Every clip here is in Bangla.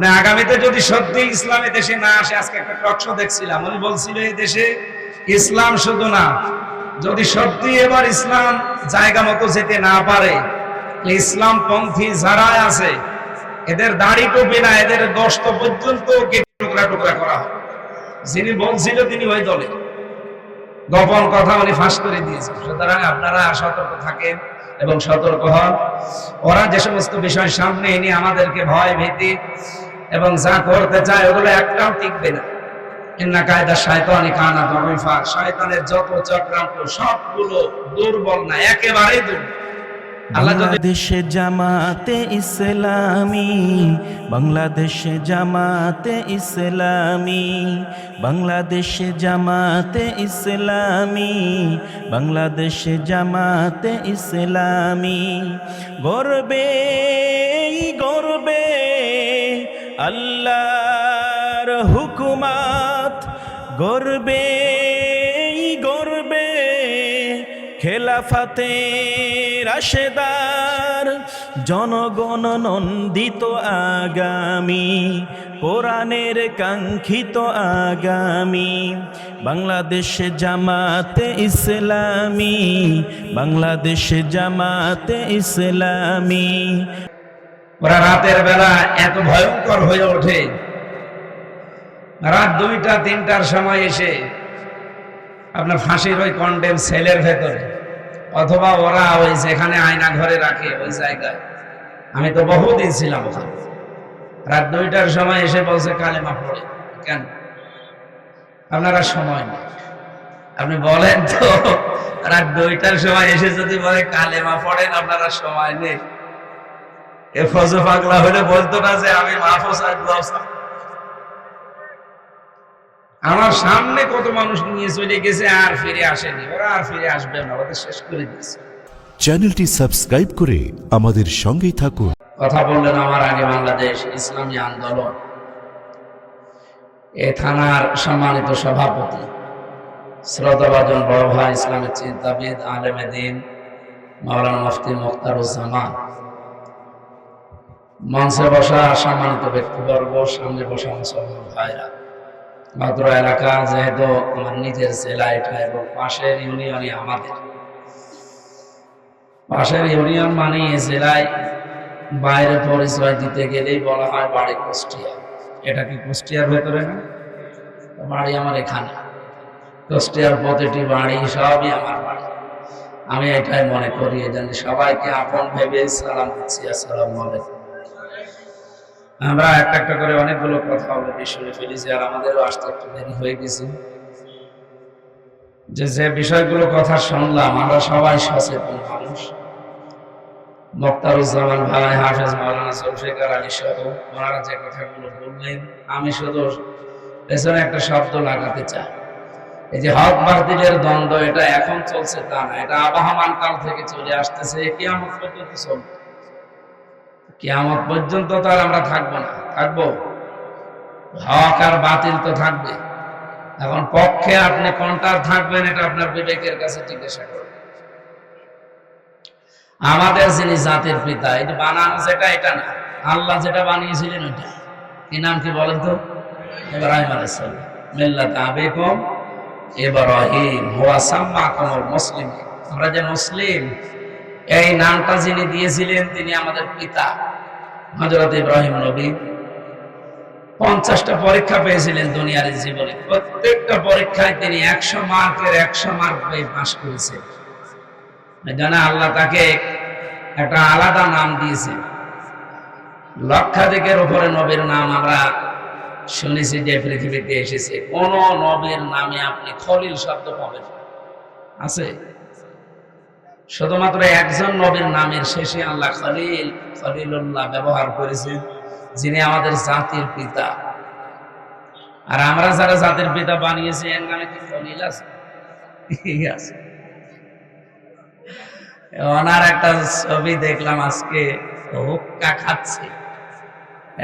মানে আগামীতে যদি সত্যি ইসলামী দেশে না আসে, আজকে একটা টক শো দেখছিলাম, উনি বলছিল এই দেশে ইসলাম শুধু না, যদি সত্যি এবার ইসলাম জায়গা মতো যেতে না পারে ইসলাম পন্থী যারা আছে, এদের দাড়ি টুপি না, এদের দশত পর্যন্ত টুকরা টুকরা করা হয় যিনি বলছিল তিনি ওই দলে। গোপন কথা উনি ফাঁস করে দিয়েছেন। সুতরাং আপনারা সতর্ক থাকেন এবং সতর্ক হন। ওরা যে সমস্ত বিষয় সামনে এনে আমাদেরকে ভয় ভীতি এবং যা করতে চায় ওগুলো একটাও টিকবে না। ইন্না কায়দা শয়তানি কানা যত চক্রান্ত, সবগুলো দুর্বল না, একেবারেই দুর্বল। বাংলাদেশে জামাতে ইসলামী, বাংলাদেশে জামাতে ইসলামী, বাংলাদেশে জামাতে ইসলামী, বাংলাদেশে জামাতে ইসলামী। গর্বে গর্বে আল্লাহর হুকুমাত গর্বে গর্বে খেলাফাতে রাশেদার জনগণ নন্দিত আগামী, কোরআনের কাঙ্ক্ষিত আগামী। বাংলাদেশে জামাতে ইসলামী, বাংলাদেশে জামাতে ইসলামী। ওরা রাতের বেলা এত ভয়ঙ্কর হয়ে ওঠে। রাত দুইটা, তিনটার সময় এসে আপনার ফাঁসির ওই কন্ডেম সেলের ভেতরে, অথবা ওরা ওই যেখানে আয়না ঘরে রাখে ওই জায়গায়। আমি তো বহুদিন ছিলাম ওখানে। রাত দুইটার সময় এসে বলছে, কালেমা পড়ে। কেন? আপনারা সময় নেই। আপনি বলেন তো, রাত দুইটার সময় এসে যদি বলে, কালেমা পড়েন, আপনারা সময় নেই। এ ফজো পাগলা হলে বলতো না যে আমি মাহফুজ আমার সামনে কত মানুষ নিয়ে চলে গেছে আর ফিরে আসেনি। ওরা আর ফিরে আসবে না ওদের শেষ করে দিয়েছে। চ্যানেলটি সাবস্ক্রাইব করে আমাদের সঙ্গেই থাকুন। কথা বললেন আমার আগে বাংলাদেশ ইসলামী আন্দোলন। এ থানার সম্মানিত সভাপতি শ্রদ্ধাভাজন বড় ভাই ইসলামের চিন্তাবিদ আলেমে দিন মাওলানা মুফতি মুখতারুজ্জামান মঞ্চে বসা সম্মানিত ব্যক্তিবর্গ সামনে বসা মুসলমান ভাইরা। মাত্র এলাকা যেহেতু আমার নিজের জেলা এটা এবং পাশের ইউনিয়নই আমাদের। পাশের ইউনিয়ন মানে জেলায় বাইরে পরিচয় দিতে গেলেই বলা হয় বাড়ি কুষ্টিয়া। এটা কি কুষ্টিয়ার ভেতরে না? বাড়ি আমার এখানে। কুষ্টিয়ার প্রতিটি বাড়ি সবই আমার বাড়ি। আমি এটাই মনে করি জন্য সবাইকে আপন ভেবে সালাম দিচ্ছি। আসসালাম আলাইকুম। আমরা একটা একটা করে অনেকগুলো কথা অলরেডি শুনে ফেলেছি আর আমাদেরও আসতে একটু দেরি হয়ে গেছে। যে যে বিষয়গুলো কথা শুনলাম, আমরা সবাই সচেতন মানুষ। মোক্তারুজ্জামান ভাই, হাফেজ মাওলানা আলী সহ ওনারা যে কথাগুলো বললেন, আমি শুধু পেছনে একটা শব্দ লাগাতে চাই। এই যে হক বাতিলের দ্বন্দ্ব, এটা এখন চলছে তা না, এটা আবহমান কাল থেকে চলে আসতেছে কিয়ামত পর্যন্ত চলবে। কিয়ামত পর্যন্ত তো আর আমরা থাকব না। থাকব? হক আর বাতিল তো থাকবে। এখন পক্ষে আপনি কোনটা থাকবেন এটা আপনার বিবেকের কাছে জিজ্ঞাসা করবেন আমাদের যিনি জাতির পিতা এটা বানানো যেটা, এটা না। আল্লাহ যেটা বানিয়েছিলেন ওইটা। কি নাম কি বলেন তো? ইব্রাহিম আলাইসাল্লাম মিল্লাত আবেকম ইব্রাহিম হুয়া সাম্মাকুমুল মুসলিম আমরা যে মুসলিম, এই নামটা যিনি দিয়েছিলেন, তিনি আমাদের পিতা। হযরত ইব্রাহিম নবী পঞ্চাশটা পরীক্ষা পেয়েছিলেন দুনিয়ার জীবনে। প্রত্যেকটা পরীক্ষায় তিনি একশো মার্কের একশো মার্ক পেয়ে পাশ করেছেন জানা আল্লাহ তাকে একটা আলাদা নাম দিয়েছে। লক্ষাধিকের উপরে নবীর নাম আমরা শুনেছি যে পৃথিবীতে এসেছে। কোন নবীর নামে আপনি খলিল শব্দ পাবেন আছে? শুধুমাত্র একজন নবীর নামের শেষে আল্লাহ খলিল, খলিলুল্লাহ ব্যবহার করেছেন, যিনি আমাদের জাতির পিতা। আর আমরা যারা জাতির পিতা বানিয়েছি, এর নামে কি খলিল আছে? ওনার একটা ছবি দেখলাম আজকে, হুক্কা খাচ্ছে।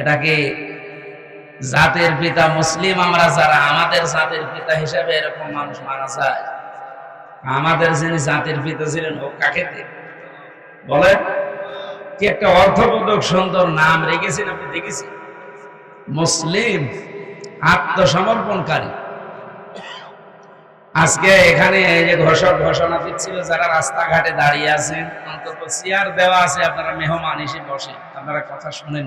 এটা কি জাতির পিতা মুসলিম? আমরা যারা আমাদের জাতির পিতা হিসাবে এরকম মানুষ মারা যায়? আমাদের যিনি জাতির পিতা ছিলেন হুক্কা খেতে বলেন। কি একটা অর্থবোধক সুন্দর নাম রেখেছেন আপনি, দেখেছেন? মুসলিম আত্মসমর্পণকারী। আজকে এখানে এই যে ঘোষক ঘোষণা দিচ্ছিল, যারা রাস্তাঘাটে দাঁড়িয়ে আছেন, অন্তত চেয়ার দেওয়া আছে, আপনারা মেহমান এসে বসে আপনারা কথা শুনেন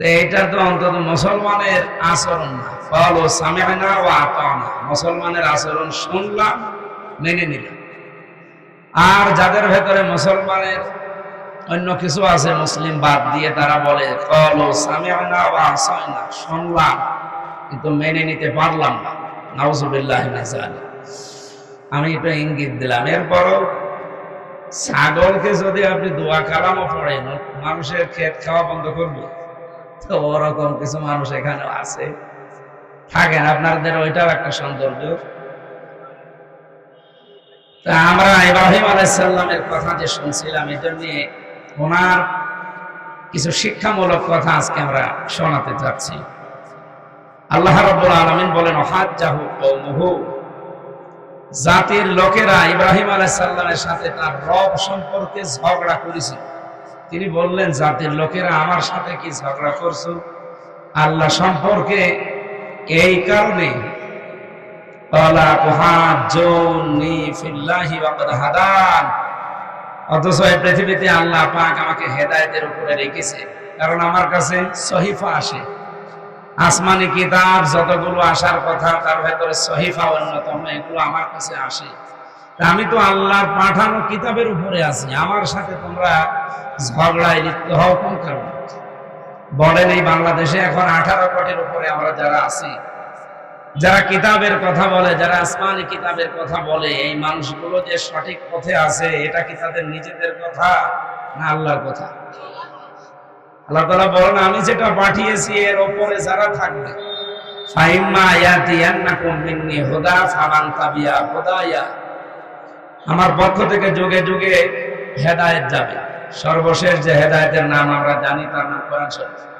তো এটা তো অন্তত মুসলমানের আচরণ না। ফলো সামেনা ও আতানা। মুসলমানের আচরণ শুনলাম মেনে নিলাম আর যাদের ভেতরে মুসলমানের অন্য কিছু আছে, মুসলিম বাদ দিয়ে তারা বলে আসাইনা। শুনলাম, কিন্তু মেনে নিতে পারলাম না। নাউজুবিল্লাহ আমি এটা ইঙ্গিত দিলাম। এরপরও ছাগলকে যদি আপনি দোয়া কালামও পড়েন, মানুষের ক্ষেত খাওয়া বন্ধ করবে। তো ওরকম কিছু মানুষ এখানে আছে। থাকেন, আপনাদের ওইটাও একটা সৌন্দর্য। আমরা ইব্রাহিম আলাইসাল্লামের কথা যে শুনছিলাম এটা নিয়ে ওনার কিছু শিক্ষামূলক কথা আজকে আমরা শোনাতে চাচ্ছি আল্লাহ রাব্বুল আলামিন বলেন হাজ্জাহু কওমুহু। জাতির লোকেরা ইব্রাহিম আলাইহিস সালামের সাথে তার রব সম্পর্কে ঝগড়া করেছিল তিনি বললেন, জাতির লোকেরা আমার সাথে কি ঝগড়া করছ? আল্লাহ সম্পর্কে এই কারণে অথচ এই পৃথিবীতে আল্লাহ পাক আমাকে হেদায়েতের উপরে রেখেছে। কারণ আমার কাছে আসে। আসমানি কিতাব যতগুলো আসার কথা, তার ভেতরে অন্যতম, এগুলো আমার কাছে আসে। আমি তো আল্লাহর পাঠানো কিতাবের উপরে আছি। আমার সাথে তোমরা ঝগড়ায় লিপ্ত হও, কোন কারণে? বলেন এই বাংলাদেশে এখন আঠারো কোটির উপরে আমরা যারা আছি যারা কিতাবের কথা বলে, যারা আসমানি কিতাবের কথা বলে, এই মানুষগুলো যে সঠিক পথে আছে, এটা কি তাদের নিজেদের কথা না আল্লাহর কথা? আল্লাহ তালা বলেন, আমি যেটা পাঠিয়েছি, এর ওপরে যারা থাকবে আমার পক্ষ থেকে যুগে যুগে হেদায়েত যাবে। সর্বশেষ যে হেদায়েতের নাম আমরা জানি, তার নাম শরীফ।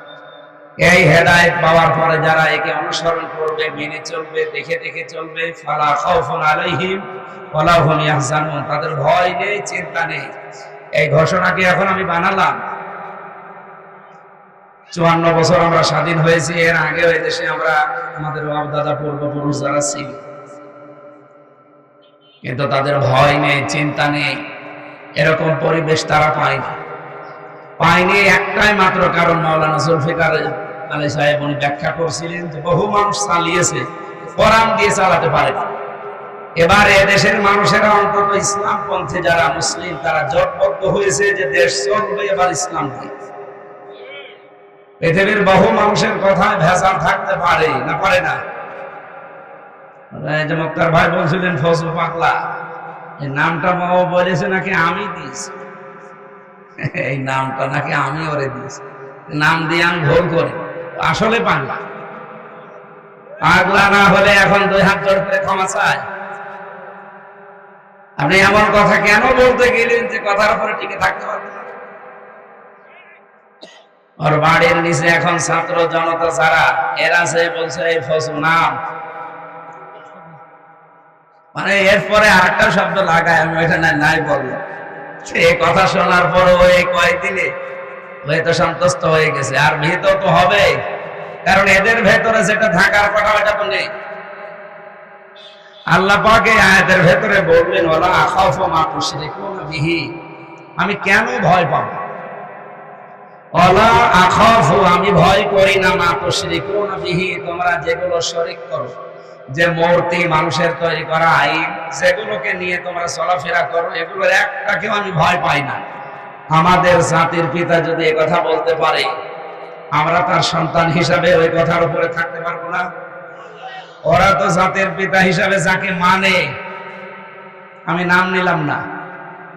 এই হেদায়েত পাওয়ার পরে যারা একে অনুসরণ করবে, মেনে চলবে, দেখে দেখে চলবে, ফালা খাউফুন আলাইহিম ওয়ালা হুম ইয়াহজানুন। তাদের ভয় নেই, চিন্তা নেই। এই ঘোষণাকে এখন আমি বানালাম? চুয়ান্ন বছর আমরা স্বাধীন হয়েছি, এর আগে ওই দেশে আমরা আমাদের বাপ, দাদা, পূর্বপুরুষ যারা ছিল। কিন্তু তাদের ভয় নেই, চিন্তা নেই। এরকম পরিবেশ তারা পায়নি। পায়নি একটাই মাত্র কারণ, মাওলানা জুলফিকার আলী সাহেব উনি ব্যাখ্যা করছিলেন যে বহু মানুষ চালিয়েছে, কোরআন দিয়ে চালাতে পারে। এবার এদেশের মানুষেরা অন্তত ইসলাম পন্থে যারা মুসলিম, তারা জটবদ্ধ হয়েছে যে দেশ চলবে এবার ইসলাম দিয়ে। পৃথিবীর বহু মানুষের কথায় ভেজাল থাকতে পারে না পারে না। যে ভাই বলছিলেন, ফজল পাগলা এই নামটা বাবা বলেছে নাকি আমি দিয়েছি? এই নামটা নাকি আমি ওরে দিয়েছি। নাম দিয়ে আমি ভুল করি। আসলে পাগলা পাগলা না হলে এখন দুই হাত জোর করে ক্ষমা চায়। আপনি এমন কথা কেন বলতে গেলেন যে কথার উপরে টিকে থাকতে পারবেন? ওর বাড়ির নিচে এখন ছাত্র জনতা যারা, এরা সে বলছে এই ফসল নাম। মানে এরপরে আরেকটা শব্দ লাগায়, আমি ওইখানে নাই বলব সে কথা শোনার পর ওই কয়েকদিনে তো সন্তুষ্ট হয়ে গেছে। আর ভীত তো হবে। কারণ এদের ভেতরে যেটা থাকার কথা, ওটা তো নেই। আল্লাহ পাকে আয়াতের ভেতরে বললেন ওলা আখাফ মা তুশরিকুনা বিহি। আমি কেন ভয় পাবো? অলা আখাফু আমি ভয় করি না মা তুশরিকুনা বিহি। তোমরা যেগুলো শরীক করো, যে মূর্তি মানুষের তৈরি করা আইন সেগুলোকে নিয়ে তোমরা চলাফেরা করো, এগুলোর একটাকেও আমি ভয় পাই না। আমাদের জাতির পিতা যদি কথা বলতে পারে, আমরা তার সন্তান হিসাবে ওই কথার উপরে থাকতে পারব না। ওরা তো জাতির পিতা হিসাবে যাকে মানে আমি নাম নিলাম না।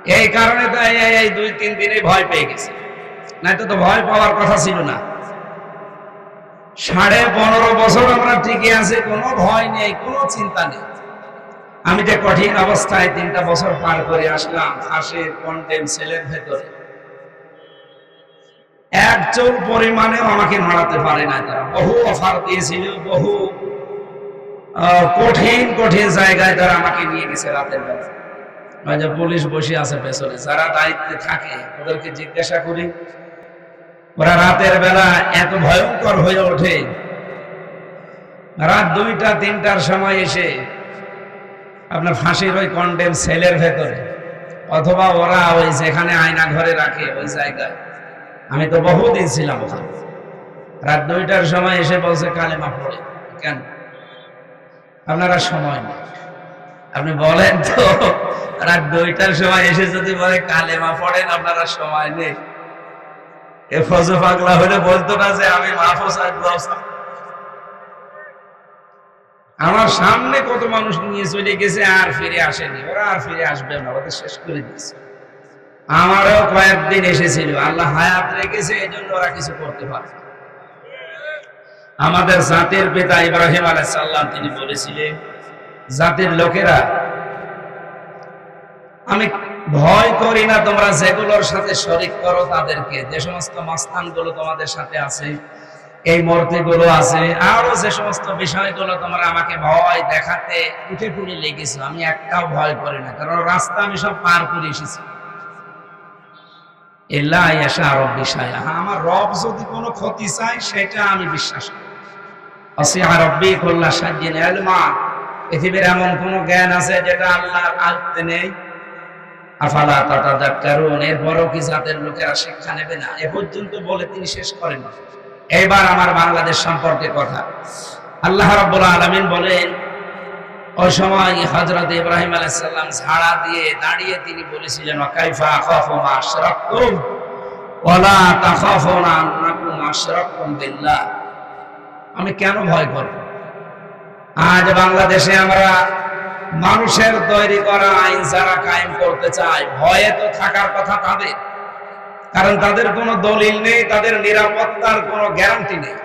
এই কারণে তো এই- দুই, তিন দিনে ভয় পেয়ে গেছে। নয়তো তো ভয় পাওয়ার কথা ছিল না। সাড়ে পনেরো বছর আমরা টিকে আছি, কোনো ভয় নেই, কোনো চিন্তা নেই। আমি যে কঠিন অবস্থায় তিনটা বছর পার করে আসলাম ফাঁসির কন্টেম সেলের ভেতরে। এক চুল পরিমাণেও আমাকে নড়াতে পারে না তারা। বহু অফার দিয়েছিল, বহু কঠিন কঠিন জায়গায় তারা আমাকে নিয়ে গেছে রাতের বেলা। পুলিশ বসে আছে পেছনে, যারা দায়িত্বে থাকে, ওদেরকে জিজ্ঞাসা করি, ওরা রাতের বেলা এত ভয়ঙ্কর হয়ে ওঠে। রাত দুইটা, তিনটার সময় এসে আপনার ফাঁসির ওই কন্ডেম সেলের ভেতরে, অথবা ওরা ওই যেখানে আয়না ঘরে রাখে, ওই জায়গায় আমি তো বহুদিন ছিলাম ওখানে। রাত দুইটার সময় এসে বলছে, কালেমা পড়ে। কেন? আপনারা সময় নেই। আপনি বলেন তো, রাত দুইটার সময় এসে যদি বলে, কালেমা পড়েন, আপনারা সময় নেই। এ ফজু পাগলা হলে বলতো না যে, আমি আমার সামনে কত মানুষ নিয়ে চলে গেছে, আর ফিরে আসেনি। ওরা আর ফিরে আসবে না, ওদের শেষ করে দিয়েছে। আমারও কয়েকদিন এসেছিল। আল্লাহ হায়াত রেখেছে এই জন্য ওরা কিছু করতে পারে আমাদের জাতির পিতা ইব্রাহিম আলাইসাল্লাম তিনি বলেছিলেন, জাতির লোকেরা, আমি ভয় করি না তোমরা যেগুলোর সাথে শরিক করো তাদেরকে। যে সমস্ত মাস্তানগুলো তোমাদের সাথে আছে, এই মূর্তিগুলো আছে আরও যে সমস্ত বিষয়গুলো তোমরা আমাকে ভয় দেখাতে উঠে পড়ে লেগেছো, আমি একটাও ভয় করি না। কারণ রাস্তা আমি সব পার করে এসেছি। এল্লা এসা রব বিষয় আমার রব যদি কোনো ক্ষতি চায় সেটা আমি বিশ্বাস করি। অসিহা রব্বি কল্লা সাজিন এলমা পৃথিবীর এমন কোন জ্ঞান আছে যেটা আল্লাহর আয়ত্তে নেই? আফালা তাতাদাক্কারুন এরপরও কি জাতের লোকেরা শিক্ষা নেবে না? এ পর্যন্ত বলে তিনি শেষ করেন এইবার আমার বাংলাদেশ সম্পর্কে কথা। আল্লাহ রাব্বুল আলামিন বলেন ওই সময় হযরত ইব্রাহিম আলাইহিস সালাম ঝাড়া দিয়ে দাঁড়িয়ে তিনি বলেছিলেন কাইফা আখাফু মা আশরাকতুম? ওয়ালা তাখাফুনা আন্নাকুম আশরাকতুম বিল্লাহ। আমি কেন ভয় করব? আজ বাংলাদেশে আমরা মানুষের তৈরি করা আইন যারা কায়েম করতে চায়, ভয়ে তো থাকার কথা তাদের। কারণ তাদের কোনো দলিল নেই, তাদের নিরাপত্তার কোনো গ্যারান্টি নেই।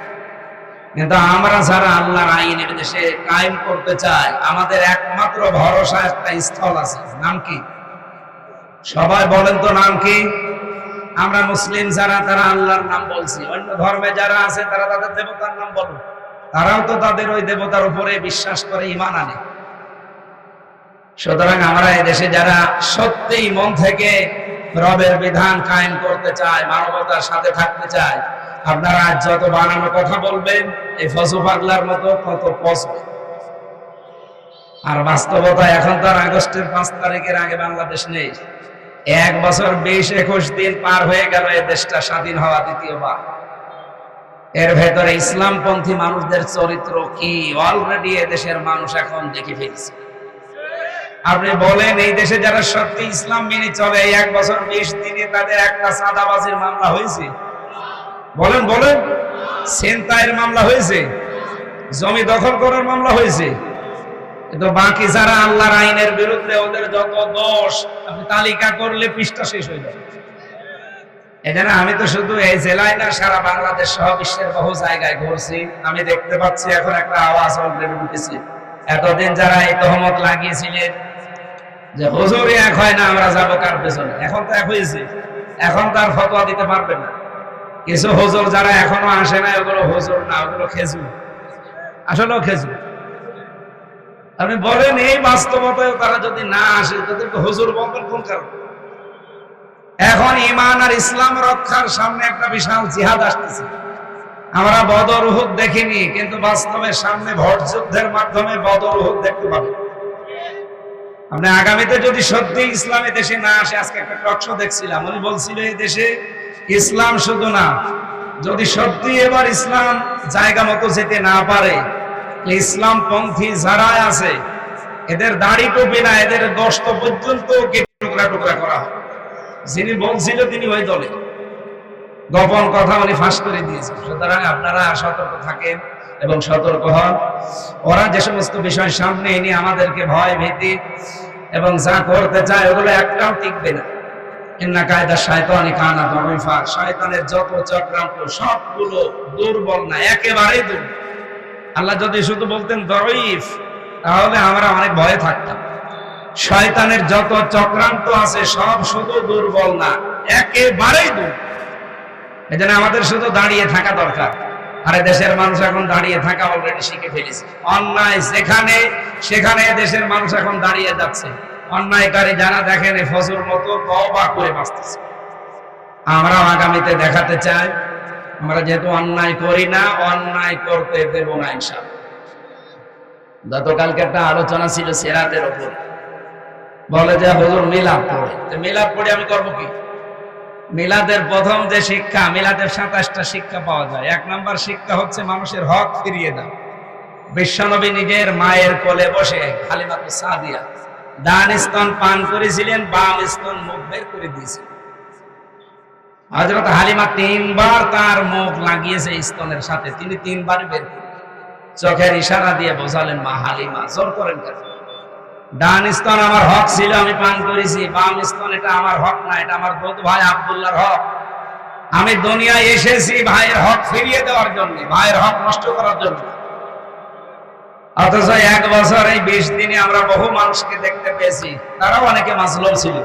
কিন্তু আমরা যারা আল্লাহর আইনের দেশে কায়েম করতে চাই, আমাদের একমাত্র ভরসা একটা স্থল আছে। নাম কি? সবাই বলেন তো নাম কি? আমরা মুসলিম যারা, তারা আল্লাহর নাম বলছি। অন্য ধর্মে যারা আছে, তারা তাদের দেবতার নাম বলুন। তারাও তো তাদের ওই দেবতার উপরে বিশ্বাস করে ইমান আনে। সুতরাং আমরা দেশে যারা সত্যিই মন থেকে রবের বিধান কায়েম করতে চায় মানবতার সাথে থাকতে চায় আপনারা আজ যত বানানো কথা বলবেন, এই ফসু পাগলার মতো তত পচবে। আর বাস্তবতা এখন তো আগস্টের পাঁচ তারিখের আগে বাংলাদেশ নেই। এক বছর বিশ একুশ দিন পার হয়ে গেল এই দেশটা স্বাধীন হওয়া দ্বিতীয়বার। এর ভেতরে ইসলামপন্থী মানুষদের চরিত্র কি? অলরেডি এ দেশের মানুষ এখন দেখে ফেলছে। আপনি বলেন, এই দেশে যারা সত্যি ইসলাম মেনে চলে, এক বছর বিশ দিনে তাদের একটা সাদাবাজির মামলা হয়েছে? বলেন বলেন। সেন্তায়ের মামলা হয়েছে, জমি দখল করার মামলা হয়েছে। কিন্তু বাকি যারা আল্লাহর আইনের বিরুদ্ধে ওদের যত দোষ, আপনি তালিকা করলে পৃষ্ঠা শেষ হয়ে যাবে। এখানে আমি তো শুধু এই জেলায় না, সারা বাংলাদেশ সহ বিশ্বের বহু জায়গায় ঘুরছি। আমি দেখতে পাচ্ছি এখন একটা আওয়াজ অলরেডি উঠেছে। এতদিন যারা এই তহমত লাগিয়েছিলেন যে, হুজুর, এক হয় না, আমরা যাব কার পেছনে? এখন তো এক হয়েছে। এখন তার ফতোয়া দিতে পারবে না। কিছু হুজুর যারা এখনও আসে না ওগুলো হুজুর না, ওগুলো খেজুর। আসলেও খেজুর। আপনি বলেন, এই বাস্তবতায় তারা যদি না আসে, তাদেরকে হুজুর বলবেন কোন কারণ? এখন ইমান আর ইসলাম রক্ষার সামনে একটা বিশাল জিহাদ আসতেছে। আমরা বদর উহুদ দেখিনি, কিন্তু বাস্তবে সামনে ভোট যুদ্ধের মাধ্যমে বদর উহুদ দেখতে পাবেন আপনি আগামীতে যদি সত্যি ইসলামী দেশে না আসে, আজকে একটা টকশো দেখছিলাম, উনি বলছিল, এই দেশে ইসলাম শুধু না, যদি সত্যি এবার ইসলাম জায়গা মতো যেতে না পারে ইসলাম পন্থী যারা আছে, এদের দাড়ি টুপি না, এদের দশটা পর্যন্ত টুকরা টুকরা করা হয়। যিনি বলছিল তিনি ওই দলে। গোপন কথা উনি ফাঁস করে দিয়েছেন। সুতরাং আপনারা সতর্ক থাকেন এবং সতর্ক হন। ওরা যে সমস্ত বিষয় সামনে এনে আমাদেরকে ভয় ভীতি এবং যা করতে চায়, ওগুলো একটাও টিকবে না। শয়তানের যত চক্রান্ত, সবগুলো দুর্বল না, একেবারেই দুর্বল। আল্লাহ যদি শুধু বলতেন তাহলে আমরা অনেক ভয়ে থাকতাম। শয়তানের যত চক্রান্ত আছে, সব শুধু দুর্বল না, একেবারেই দুর্বল। এই জন্য আমাদের শুধু দাঁড়িয়ে থাকা দরকার। আরে দেশের মানুষ এখন দাঁড়িয়ে থাকা অলরেডি শিখে ফেলেছে। অন্যায় সেখানে সেখানে দেশের মানুষ এখন দাঁড়িয়ে যাচ্ছে। অন্যায়কারী যারা দেখেন ফজুর মতো তবা করে বাঁচতেছে। আমরাও আগামীতে দেখাতে চাই, আমরা যেহেতু অন্যায় করি না, অন্যায় করতে দেব না ইনশাআল্লাহ। গতকালকে একটা আলোচনা ছিল সেরাতের ওপর। বলে যে, হুজুর, মিলাদ পড়ে। তো মিলাদ পড়ে আমি করব কি? মিলাদের প্রথম যে শিক্ষা, মিলাদের সাতাশটা শিক্ষা পাওয়া যায়। এক নাম্বার শিক্ষা হচ্ছে মানুষের হক ফিরিয়ে দাও বিশ্বনবী নিজের মায়ের কোলে বসে হালিমাতু সাদিয়া ডান স্তন পান করেছিলেন, বাম স্তন মুখ বের করে দিয়েছিলেন। হযরত হালিমা তিনবার তার মুখ লাগিয়েছে স্তনের সাথে, তিনি তিনবার বের চোখের ইশারা দিয়ে বোঝালেন, মা হালিমা, জোর করেন ডান স্তন আমার হক ছিল, আমি পান করেছি। বাম স্তন, এটা আমার হক না, এটা আমার বোধ ভাই আব্দুল্লাহর হক। আমি দুনিয়ায় এসেছি ভাইয়ের হক ফিরিয়ে দেওয়ার জন্য, ভাইয়ের হক নষ্ট করার জন্য। অথচ এক বছর এই বিশ দিনে আমরা বহু মানুষকে দেখতে পেয়েছি। তারাও অনেকে মাসলম ছিল।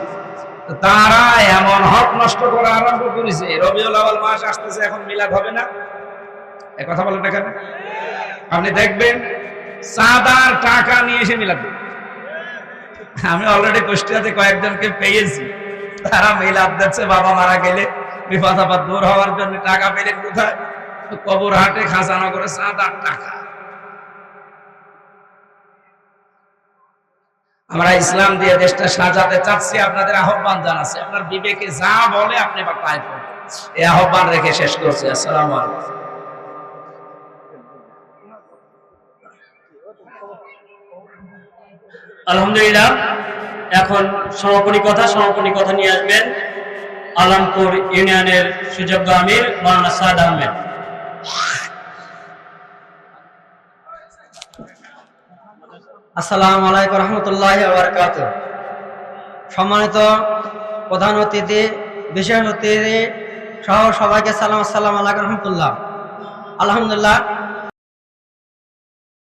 তারা এমন হক নষ্ট করা আরম্ভ করেছে। রবিউল আওয়াল মাস আসতেছে, এখন মিলাদ হবে না? কথা বলেন না কেন? আপনি দেখবেন চাঁদার টাকা নিয়ে এসে মিলাদ আমি অলরেডি কুষ্টিয়াতে কয়েকজনকে পেয়েছি। তারা মিলাদ দিচ্ছে বাবা মারা গেলে বিপদ আপদ দূর হওয়ার জন্য টাকা পেলেন কোথায়? কবর হাটে খাজানা করে চাঁদার টাকা। আমরা ইসলাম দিয়ে দেশটা সাজাতে চাচ্ছি, আপনাদের আহ্বান জানাচ্ছি। আপনার বিবেকে যা বলে আপনি বা তাই করুন। এই আহ্বান রেখে শেষ করছি। আসসালামু আলাইকুম। আলহামদুলিল্লাহ, এখন সমাপনী কথা সমাপনী কথা নিয়ে আসবেন আলমপুর ইউনিয়নের সুযোগ্য আমির মাওলানা সাদ আহমেদ। আসসালামু আলাইকুম রহমতুল্লাহ বরকাত সম্মানিত প্রধান অতিথি, বিশেষ অতিথি সহ সবাইকে সালাম আসসালাম আলাইকুম রহমতুল্লাহ। আলহামদুলিল্লাহ